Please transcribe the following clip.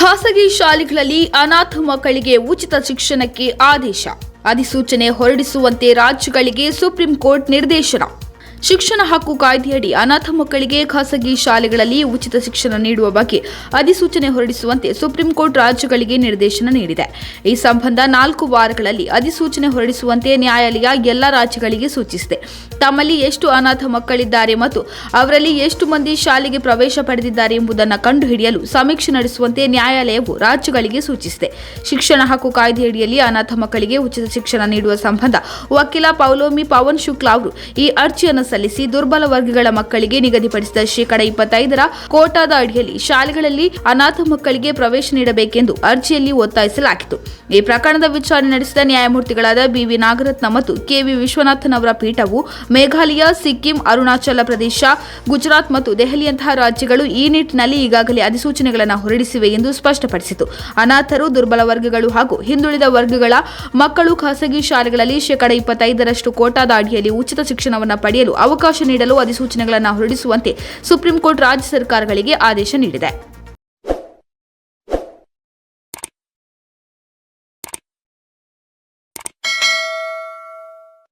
ಖಾಸಗಿ ಶಾಲೆಗಳಲ್ಲಿ ಅನಾಥ ಮಕ್ಕಳಿಗೆ ಉಚಿತ ಶಿಕ್ಷಣಕ್ಕೆ ಆದೇಶ. ಅಧಿಸೂಚನೆ ಹೊರಡಿಸುವಂತೆ ರಾಜ್ಯಗಳಿಗೆ ಸುಪ್ರೀಂ ಕೋರ್ಟ್ ನಿರ್ದೇಶನ. ಶಿಕ್ಷಣ ಹಕ್ಕು ಕಾಯ್ದೆಯಡಿ ಅನಾಥ ಮಕ್ಕಳಿಗೆ ಖಾಸಗಿ ಶಾಲೆಗಳಲ್ಲಿ ಉಚಿತ ಶಿಕ್ಷಣ ನೀಡುವ ಬಗ್ಗೆ ಅಧಿಸೂಚನೆ ಹೊರಡಿಸುವಂತೆ ಸುಪ್ರೀಂ ಕೋರ್ಟ್ ರಾಜ್ಯಗಳಿಗೆ ನಿರ್ದೇಶನ ನೀಡಿದೆ. ಈ ಸಂಬಂಧ ನಾಲ್ಕು ವಾರಗಳಲ್ಲಿ ಅಧಿಸೂಚನೆ ಹೊರಡಿಸುವಂತೆ ನ್ಯಾಯಾಲಯ ಎಲ್ಲ ರಾಜ್ಯಗಳಿಗೆ ಸೂಚಿಸಿದೆ. ತಮ್ಮಲ್ಲಿ ಎಷ್ಟು ಅನಾಥ ಮಕ್ಕಳಿದ್ದಾರೆ ಮತ್ತು ಅವರಲ್ಲಿ ಎಷ್ಟು ಮಂದಿ ಶಾಲೆಗೆ ಪ್ರವೇಶ ಪಡೆದಿದ್ದಾರೆ ಎಂಬುದನ್ನು ಕಂಡುಹಿಡಿಯಲು ಸಮೀಕ್ಷೆ ನಡೆಸುವಂತೆ ನ್ಯಾಯಾಲಯವು ರಾಜ್ಯಗಳಿಗೆ ಸೂಚಿಸಿದೆ. ಶಿಕ್ಷಣ ಹಕ್ಕು ಕಾಯ್ದೆಯಡಿಯಲ್ಲಿ ಅನಾಥ ಮಕ್ಕಳಿಗೆ ಉಚಿತ ಶಿಕ್ಷಣ ನೀಡುವ ಸಂಬಂಧ ವಕೀಲ ಪೌಲೋಮಿ ಪವನ್ ಶುಕ್ಲಾ ಅವರು ಈ ಅರ್ಜಿಯನ್ನು ಸಲ್ಲಿಸಿ ದುರ್ಬಲ ವರ್ಗಗಳ ಮಕ್ಕಳಿಗೆ ನಿಗದಿಪಡಿಸಿದ ಶೇಕಡ ಇಪ್ಪತ್ತೈದರ ಕೋಟಾದ ಅಡಿಯಲ್ಲಿ ಶಾಲೆಗಳಲ್ಲಿ ಅನಾಥ ಮಕ್ಕಳಿಗೆ ಪ್ರವೇಶ ನೀಡಬೇಕೆಂದು ಅರ್ಜಿಯಲ್ಲಿ ಒತ್ತಾಯಿಸಲಾಗಿತ್ತು. ಈ ಪ್ರಕರಣದ ವಿಚಾರಣೆ ನಡೆಸಿದ ನ್ಯಾಯಮೂರ್ತಿಗಳಾದ ಬಿವಿ ನಾಗರತ್ನ ಮತ್ತು ಕೆವಿ ವಿಶ್ವನಾಥನ್ ಅವರ ಪೀಠವು ಮೇಘಾಲಯ, ಸಿಕ್ಕಿಂ, ಅರುಣಾಚಲ ಪ್ರದೇಶ, ಗುಜರಾತ್ ಮತ್ತು ದೆಹಲಿಯಂತಹ ರಾಜ್ಯಗಳು ಈ ನಿಟ್ಟಿನಲ್ಲಿ ಈಗಾಗಲೇ ಅಧಿಸೂಚನೆಗಳನ್ನು ಹೊರಡಿಸಿವೆ ಎಂದು ಸ್ಪಷ್ಟಪಡಿಸಿತು. ಅನಾಥರು, ದುರ್ಬಲ ವರ್ಗಗಳು ಹಾಗೂ ಹಿಂದುಳಿದ ವರ್ಗಗಳ ಮಕ್ಕಳು ಖಾಸಗಿ ಶಾಲೆಗಳಲ್ಲಿ ಶೇಕಡ ಇಪ್ಪತ್ತೈದರಷ್ಟು ಕೋಟಾದ ಅಡಿಯಲ್ಲಿ ಉಚಿತ ಶಿಕ್ಷಣವನ್ನು ಪಡೆಯಲು ಅವಕಾಶ ನೀಡಲು ಅಧಿಸೂಚನೆಗಳನ್ನು ಹೊರಡಿಸುವಂತೆ ಸುಪ್ರೀಂ ಕೋರ್ಟ್ ರಾಜ್ಯ ಸರ್ಕಾರಗಳಿಗೆ ಆದೇಶ ನೀಡಿದೆ.